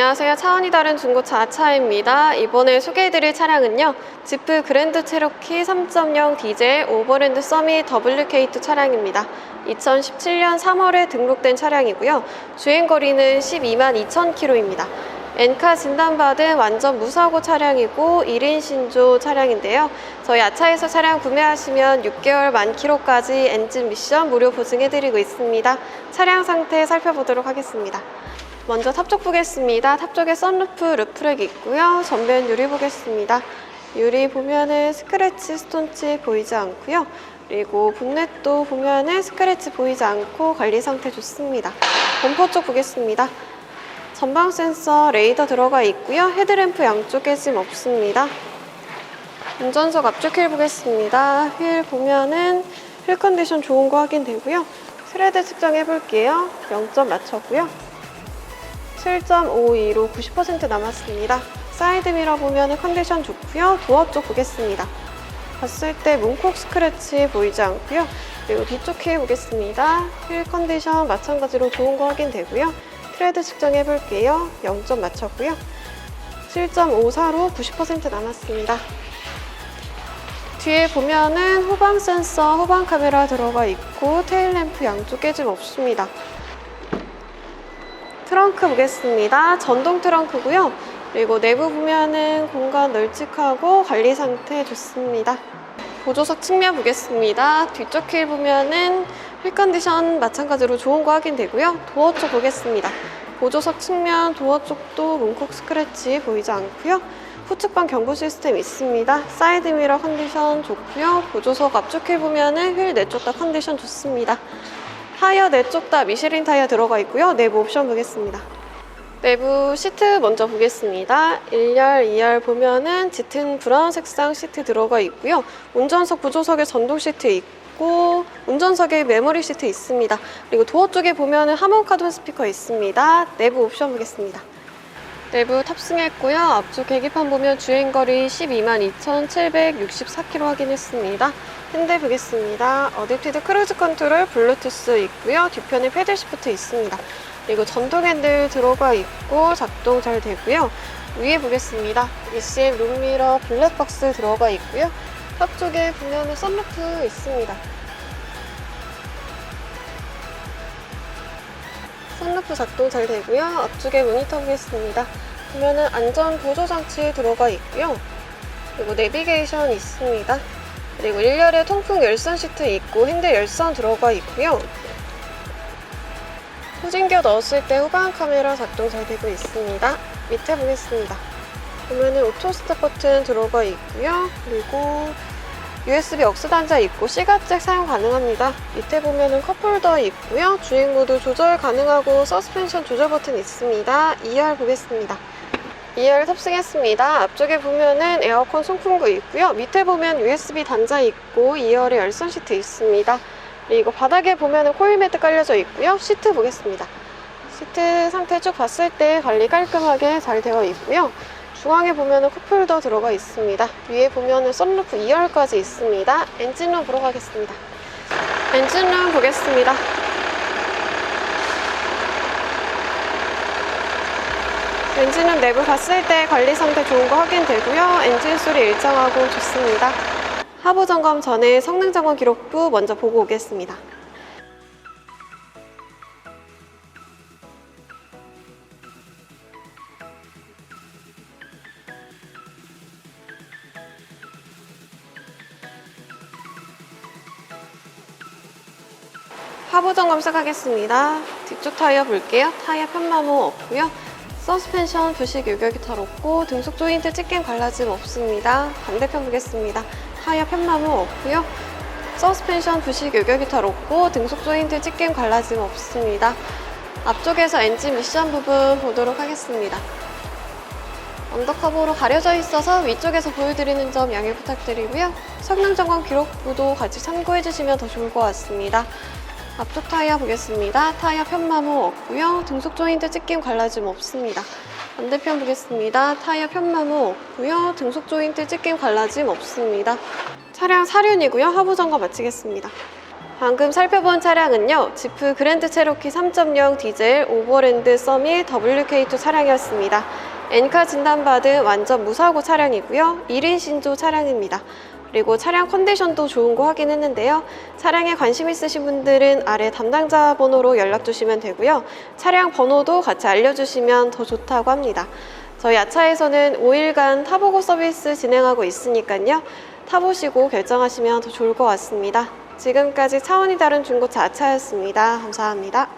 안녕하세요. 차원이 다른 중고차 아차입니다. 이번에 소개해드릴 차량은요. 지프 그랜드 체로키 3.0 디젤 오버랜드 서밋 WK2 차량입니다. 2017년 3월에 등록된 차량이고요. 주행거리는 12만 2천 킬로입니다. 엔카 진단받은 완전 무사고 차량이고 1인 신조 차량인데요. 저희 아차에서 차량 구매하시면 6개월 만 킬로까지 엔진 미션 무료 보증해드리고 있습니다. 차량 상태 살펴보도록 하겠습니다. 먼저 탑쪽 보겠습니다. 탑 쪽에 썬루프, 루프렉 있고요. 전면 유리 보겠습니다. 유리 보면은 스크래치, 스톤치 보이지 않고요. 그리고 본넷도 보면은 스크래치 보이지 않고 관리 상태 좋습니다. 범퍼 쪽 보겠습니다. 전방 센서 레이더 들어가 있고요. 헤드램프 양쪽에 짐 없습니다. 운전석 앞쪽 휠 보겠습니다. 휠 보면은 휠 컨디션 좋은 거 확인되고요. 트레드 측정해 볼게요. 0점 맞췄고요. 7.52로 90% 남았습니다. 사이드 미러 보면 컨디션 좋고요. 도어 쪽 보겠습니다. 봤을 때 문콕 스크래치 보이지 않고요. 그리고 뒤쪽 휠 보겠습니다. 휠 컨디션 마찬가지로 좋은 거 확인되고요. 트레드 측정해 볼게요. 0점 맞췄고요. 7.54로 90% 남았습니다. 뒤에 보면은 후방 센서, 후방 카메라 들어가 있고 테일 램프 양쪽 깨짐 없습니다. 트렁크 보겠습니다. 전동 트렁크고요. 그리고 내부 보면은 공간 널찍하고 관리 상태 좋습니다. 보조석 측면 보겠습니다. 뒤쪽 휠 보면은 휠 컨디션 마찬가지로 좋은 거 확인되고요. 도어 쪽 보겠습니다. 보조석 측면 도어 쪽도 문콕 스크래치 보이지 않고요. 후측방 경고 시스템 있습니다. 사이드 미러 컨디션 좋고요. 보조석 앞쪽 휠 보면은 휠 내쪽 다 컨디션 좋습니다. 타이어 내쪽 다 미쉐린 타이어 들어가 있고요. 내부 옵션 보겠습니다. 내부 시트 먼저 보겠습니다. 1열, 2열 보면은 짙은 브라운 색상 시트 들어가 있고요. 운전석, 부조석에 전동 시트 있고 운전석에 메모리 시트 있습니다. 그리고 도어 쪽에 보면은 하몬 카돈 스피커 있습니다. 내부 옵션 보겠습니다. 내부 탑승했고요. 앞쪽 계기판 보면 주행거리 12만 2,764km 확인했습니다. 핸들 보겠습니다. 어댑티드 크루즈 컨트롤 블루투스 있고요. 뒤편에 패들 시프트 있습니다. 그리고 전동 핸들 들어가 있고 작동 잘 되고요. 위에 보겠습니다. ECM 룸미러 블랙박스 들어가 있고요. 탑 쪽에 보면 은 썬루프 있습니다. 썬루프 작동 잘 되고요. 앞쪽에 모니터 보겠습니다. 보면은 안전 보조 장치 들어가 있고요. 그리고 내비게이션 있습니다. 그리고 1열에 통풍 열선 시트 있고 핸들 열선 들어가 있고요. 후진겨 넣었을 때 후방 카메라 작동 잘 되고 있습니다. 밑에 보겠습니다. 보면은 오토 스탑 버튼 들어가 있고요. 그리고 USB 억스 단자 있고 시가잭 사용 가능합니다. 밑에 보면은 컵홀더 있고요. 주행 모드 조절 가능하고 서스펜션 조절 버튼 있습니다. 2열 보겠습니다. 2열 탑승했습니다. 앞쪽에 보면은 에어컨 송풍구 있고요. 밑에 보면 USB 단자 있고 2열에 열선 시트 있습니다. 그리고 바닥에 보면은 코일 매트 깔려져 있고요. 시트 보겠습니다. 시트 상태 쭉 봤을 때 관리 깔끔하게 잘 되어 있고요. 중앙에 보면은 컵홀더 들어가 있습니다. 위에 보면은 썬루프 2열까지 있습니다. 엔진룸 보러 가겠습니다. 엔진룸 보겠습니다. 엔진룸 내부 봤을 때 관리 상태 좋은 거 확인되고요. 엔진 소리 일정하고 좋습니다. 하부 점검 전에 성능 점검 기록부 먼저 보고 오겠습니다. 하부 점검 시작하겠습니다. 뒤쪽 타이어 볼게요. 타이어 편마모 없고요. 서스펜션 부식 유격이 잘 없고 등속 조인트 찢김 갈라짐 없습니다. 반대편 보겠습니다. 타이어 편마모 없고요. 서스펜션 부식 유격이 잘 없고 등속 조인트 찢김 갈라짐 없습니다. 앞쪽에서 엔진 미션 부분 보도록 하겠습니다. 언더커버로 가려져 있어서 위쪽에서 보여드리는 점 양해 부탁드리고요. 성능 점검 기록 부도 같이 참고해 주시면 더 좋을 것 같습니다. 앞쪽 타이어 보겠습니다. 타이어 편마모 없고요. 등속 조인트 찢김 갈라짐 없습니다. 반대편 보겠습니다. 타이어 편마모 없고요. 등속 조인트 찢김 갈라짐 없습니다. 차량 사륜이고요. 하부 점검 마치겠습니다. 방금 살펴본 차량은요, 지프 그랜드 체로키 3.0 디젤 오버랜드 서밋 WK2 차량이었습니다. 엔카 진단받은 완전 무사고 차량이고요. 1인 신조 차량입니다. 그리고 차량 컨디션도 좋은 거 확인했는데요. 차량에 관심 있으신 분들은 아래 담당자 번호로 연락 주시면 되고요. 차량 번호도 같이 알려주시면 더 좋다고 합니다. 저희 아차에서는 5일간 타보고 서비스 진행하고 있으니까요. 타보시고 결정하시면 더 좋을 것 같습니다. 지금까지 차원이 다른 중고차 아차였습니다. 감사합니다.